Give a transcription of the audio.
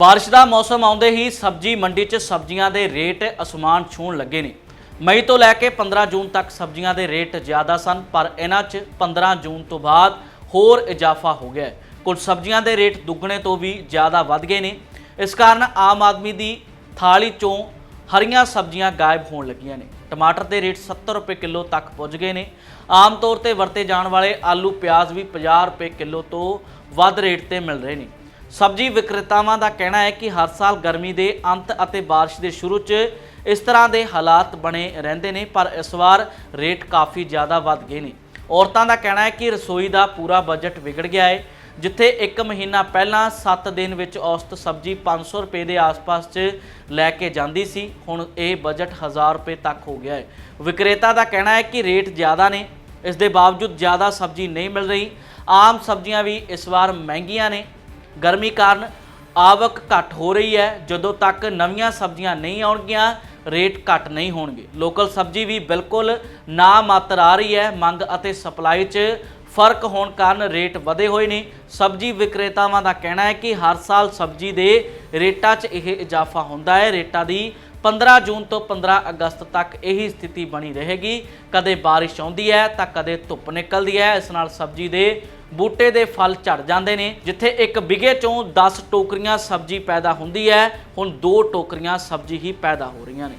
ਬਾਰਿਸ਼ ਦਾ ਮੌਸਮ ਆਉਂਦੇ ਹੀ ਸਬਜ਼ੀ ਮੰਡੀ 'ਚ ਸਬਜ਼ੀਆਂ ਦੇ ਰੇਟ ਅਸਮਾਨ ਛੂਹਣ ਲੱਗੇ ਨੇ। ਮਈ ਤੋਂ ਲੈ ਕੇ 15 ਜੂਨ ਤੱਕ ਸਬਜ਼ੀਆਂ ਦੇ ਰੇਟ ਜ਼ਿਆਦਾ ਸਨ, ਪਰ ਇਹਨਾਂ 'ਚ 15 ਜੂਨ ਤੋਂ ਬਾਅਦ ਹੋਰ ਇਜ਼ਾਫਾ ਹੋ ਗਿਆ ਕੁਝ ਸਬਜ਼ੀਆਂ ਦੇ ਰੇਟ ਦੁੱਗਣੇ ਤੋਂ ਵੀ ਜ਼ਿਆਦਾ ਵੱਧ ਗਏ ਨੇ। ਇਸ ਕਾਰਨ ਆਮ ਆਦਮੀ ਦੀ ਥਾਲੀ 'ਚੋਂ ਹਰੀਆਂ ਸਬਜ਼ੀਆਂ ਗਾਇਬ ਹੋਣ ਲੱਗੀਆਂ ਨੇ। ਟਮਾਟਰ ਦੇ ਰੇਟ 70 ਰੁਪਏ ਕਿਲੋ ਤੱਕ ਪਹੁੰਚ ਗਏ ਨੇ। ਆਮ ਤੌਰ ਤੇ ਵਰਤੇ ਜਾਣ ਵਾਲੇ ਆਲੂ ਪਿਆਜ਼ ਵੀ 50 ਰੁਪਏ ਕਿਲੋ ਤੋਂ ਵੱਧ ਰੇਟ ਤੇ ਮਿਲ ਰਹੇ ਨੇ। ਸਬਜ਼ੀ ਵਿਕਰੇਤਾਵਾਂ ਦਾ ਕਹਿਣਾ ਹੈ ਕਿ ਹਰ ਸਾਲ ਗਰਮੀ ਦੇ ਅੰਤ ਅਤੇ ਬਾਰਿਸ਼ ਦੇ ਸ਼ੁਰੂ 'ਚ ਇਸ ਤਰ੍ਹਾਂ ਦੇ ਹਾਲਾਤ ਬਣੇ ਰਹਿੰਦੇ ਨੇ, ਪਰ ਇਸ ਵਾਰ ਰੇਟ ਕਾਫੀ ਜ਼ਿਆਦਾ ਵੱਧ ਗਏ ਨੇ। ਔਰਤਾਂ ਦਾ ਕਹਿਣਾ ਹੈ ਕਿ ਰਸੋਈ ਦਾ ਪੂਰਾ ਬਜਟ ਵਿਗੜ ਗਿਆ ਹੈ, ਜਿੱਥੇ 1 ਮਹੀਨਾ ਪਹਿਲਾਂ 7 ਦਿਨ ਵਿੱਚ ਔਸਤ ਸਬਜ਼ੀ 500 ਰੁਪਏ ਦੇ ਆਸ-ਪਾਸ 'ਚ ਲੈ ਕੇ ਜਾਂਦੀ ਸੀ, ਹੁਣ ਇਹ ਬਜਟ 1000 ਰੁਪਏ ਤੱਕ ਹੋ ਗਿਆ ਹੈ। ਵਿਕਰੇਤਾ ਦਾ ਕਹਿਣਾ ਹੈ ਕਿ ਰੇਟ ਜ਼ਿਆਦਾ ਨੇ, ਇਸ ਦੇ ਬਾਵਜੂਦ ਜ਼ਿਆਦਾ ਸਬਜ਼ੀ ਨਹੀਂ ਮਿਲ ਰਹੀ। ਆਮ ਸਬਜ਼ੀਆਂ ਵੀ ਇਸ ਵਾਰ ਮਹਿੰਗੀਆਂ ਨੇ। ਗਰਮੀ ਕਾਰਨ ਆਵਕ ਘੱਟ ਹੋ ਰਹੀ ਹੈ। ਜਦੋਂ ਤੱਕ ਨਵੀਆਂ ਸਬਜ਼ੀਆਂ ਨਹੀਂ ਆਉਣਗੀਆਂ, ਰੇਟ ਘੱਟ ਨਹੀਂ ਹੋਣਗੇ। ਲੋਕਲ ਸਬਜ਼ੀ ਵੀ ਬਿਲਕੁਲ ਨਾ ਮਾਤਰ ਆ ਰਹੀ ਹੈ। ਮੰਗ ਅਤੇ ਸਪਲਾਈ 'ਚ ਫ਼ਰਕ ਹੋਣ ਕਾਰਨ ਰੇਟ ਵਧੇ ਹੋਏ ਨੇ। ਸਬਜ਼ੀ ਵਿਕਰੇਤਾਵਾਂ ਦਾ ਕਹਿਣਾ ਹੈ ਕਿ ਹਰ ਸਾਲ ਸਬਜ਼ੀ ਦੇ ਰੇਟਾਂ 'ਚ ਇਹ ਇਜ਼ਾਫਾ ਹੁੰਦਾ ਹੈ। ਰੇਟਾਂ ਦੀ 15 ਜੂਨ ਤੋਂ 15 ਅਗਸਤ ਤੱਕ ਇਹੀ ਸਥਿਤੀ ਬਣੀ ਰਹੇਗੀ। ਕਦੇ ਬਾਰਿਸ਼ ਆਉਂਦੀ ਹੈ ਤਾਂ ਕਦੇ ਧੁੱਪ ਨਿਕਲਦੀ ਹੈ। ਇਸ ਨਾਲ ਸਬਜ਼ੀ ਦੇ ਬੂਟੇ ਦੇ ਫਲ ਝੜ ਜਾਂਦੇ ਨੇ। ਜਿੱਥੇ ਇੱਕ ਬਿਗੇ ਚੋਂ 10 ਟੋਕਰੀਆਂ ਸਬਜ਼ੀ ਪੈਦਾ ਹੁੰਦੀ ਹੈ, ਹੁਣ 2 ਟੋਕਰੀਆਂ ਸਬਜ਼ੀ ਹੀ ਪੈਦਾ ਹੋ ਰਹੀਆਂ ਨੇ।